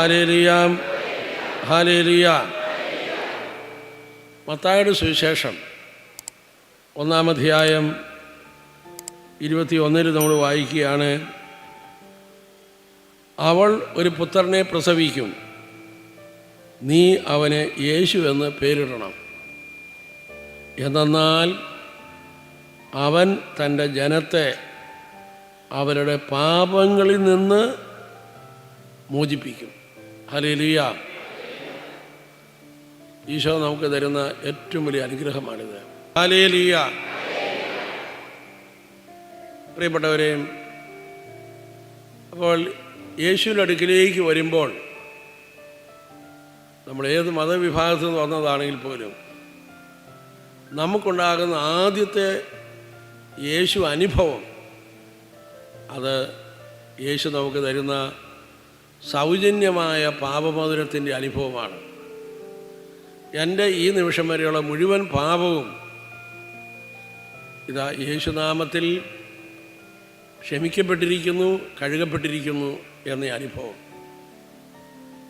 ഹാലേലിയാം. Hallelujah. മത്തായുടെ സുവിശേഷം ഒന്നാമധ്യായം ഇരുപത്തി ഒന്നിൽ നമ്മൾ വായിക്കുകയാണ്. അവൾ ഒരു പുത്രനെ പ്രസവിക്കും. നീ അവന് യേശു എന്ന് പേരിടണം. എന്നാൽ അവൻ തന്റെ ജനത്തെ അവരുടെ പാപങ്ങളിൽ നിന്ന് മോചിപ്പിക്കും. ഹലേലിയ ഈശോ നമുക്ക് തരുന്ന ഏറ്റവും വലിയ അനുഗ്രഹമാണിത്. ഹലേലിയ പ്രിയപ്പെട്ടവരെയും അപ്പോൾ യേശുവിന്റെ അടുക്കിലേക്ക് വരുമ്പോൾ നമ്മൾ ഏത് മതവിഭാഗത്തിൽ നിന്ന് വന്നതാണെങ്കിൽ പോലും നമുക്കുണ്ടാകുന്ന ആദ്യത്തെ യേശു അനുഭവം അത് യേശു നമുക്ക് തരുന്ന സൗജന്യമായ പാപമധുരത്തിന്റെ അനുഭവമാണ്. എന്റെ ഈ നിമിഷം വരെയുള്ള മുഴുവൻ പാപവും ഇതാ യേശുനാമത്തിൽ ക്ഷമിക്കപ്പെട്ടിരിക്കുന്നു കഴുകപ്പെട്ടിരിക്കുന്നു എന്ന അനുഭവം.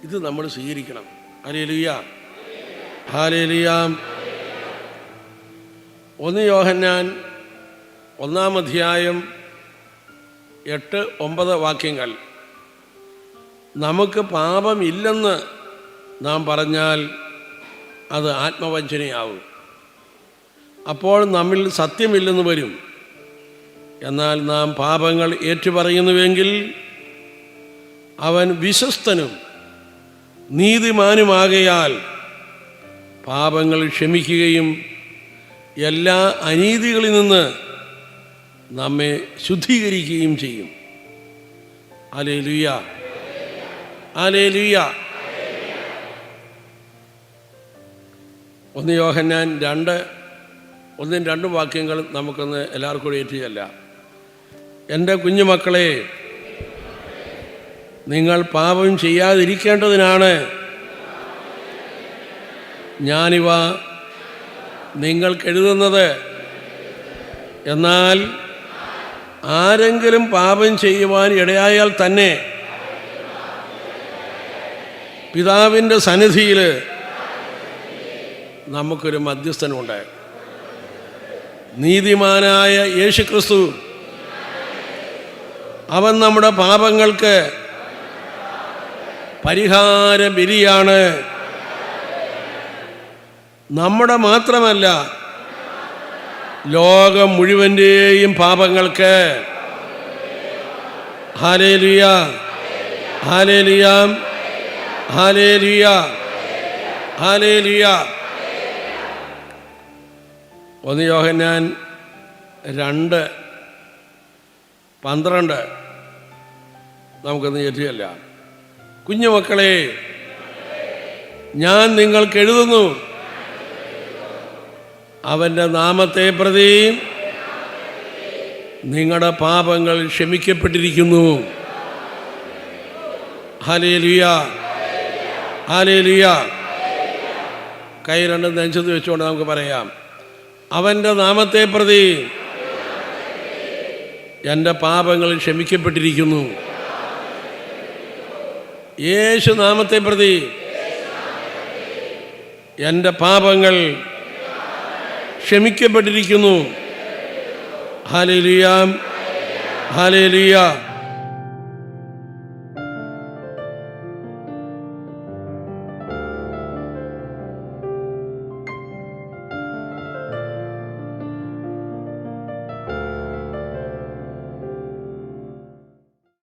ഇത് നമ്മൾ സ്വീകരിക്കണം. ഹാലേലുയ ഹാലേലുയാം ഒന്ന് യോഹന്നാൻ ഒന്നാം അധ്യായം എട്ട് ഒമ്പത് വാക്യങ്ങൾ. നമുക്ക് പാപമില്ലെന്ന് നാം പറഞ്ഞാൽ അത് ആത്മവഞ്ചനയാവും. അപ്പോൾ നമ്മിൽ സത്യമില്ലെന്ന് വരും. എന്നാൽ നാം പാപങ്ങൾ ഏറ്റുപറയുന്നുവെങ്കിൽ അവൻ വിശ്വസ്തനും നീതിമാനുമാകയാൽ പാപങ്ങൾ ക്ഷമിക്കുകയും എല്ലാ അനീതികളിൽ നിന്ന് നമ്മെ ശുദ്ധീകരിക്കുകയും ചെയ്യും. അലേ ലുയ അലേ ലുയ ഒന്ന് യോഹന്നാൻ രണ്ട് ഒന്നും രണ്ടും വാക്യങ്ങൾ നമുക്കൊന്ന് എല്ലാവർക്കും കൂടി ഏറ്റിയല്ല. എന്റെ കുഞ്ഞുമക്കളെ നിങ്ങൾ പാപം ചെയ്യാതിരിക്കേണ്ടതിനാണ് ഞാനിവ നിങ്ങൾക്കെഴുതുന്നത്. എന്നാൽ ആരെങ്കിലും പാപം ചെയ്യുവാൻ ഇടയായാൽ തന്നെ പിതാവിന്റെ സന്നിധിയിൽ നമുക്കൊരു മധ്യസ്ഥനുണ്ട് നീതിമാനായ യേശുക്രിസ്തു അവൻ നമ്മുടെ പാപങ്ങൾക്ക് പരിഹാര ബലിയാണ് നമ്മുടെ മാത്രമല്ല ലോകം മുഴുവന്റെയും പാപങ്ങൾക്ക് ഹാലേലിയ ഹാലേലിയ ഹാലേലിയ ഹാലേലിയ ഒന്ന് യോഹന്നാൻ രണ്ട് പന്ത്രണ്ട്. നമുക്കൊന്ന് ചേറ്റിയല്ല കുഞ്ഞുമക്കളെ ഞാൻ നിങ്ങൾക്ക് എഴുതുന്നു. അവന്റെ നാമത്തെ പ്രതി നിങ്ങളുടെ പാപങ്ങൾ ക്ഷമിക്കപ്പെട്ടിരിക്കുന്നു. ഹലേലിയ ഹലേലിയ. കൈ രണ്ടും നെഞ്ചത് വെച്ചുകൊണ്ട് നമുക്ക് പറയാം. അവന്റെ നാമത്തെ പ്രതി എന്റെ പാപങ്ങൾ ക്ഷമിക്കപ്പെട്ടിരിക്കുന്നു. യേശു നാമത്തെ പ്രതി എന്റെ പാപങ്ങൾ ക്ഷമിക്കപ്പെട്ടിരിക്കുന്നു. ഹാലേലിയ. ഹാലേലിയ.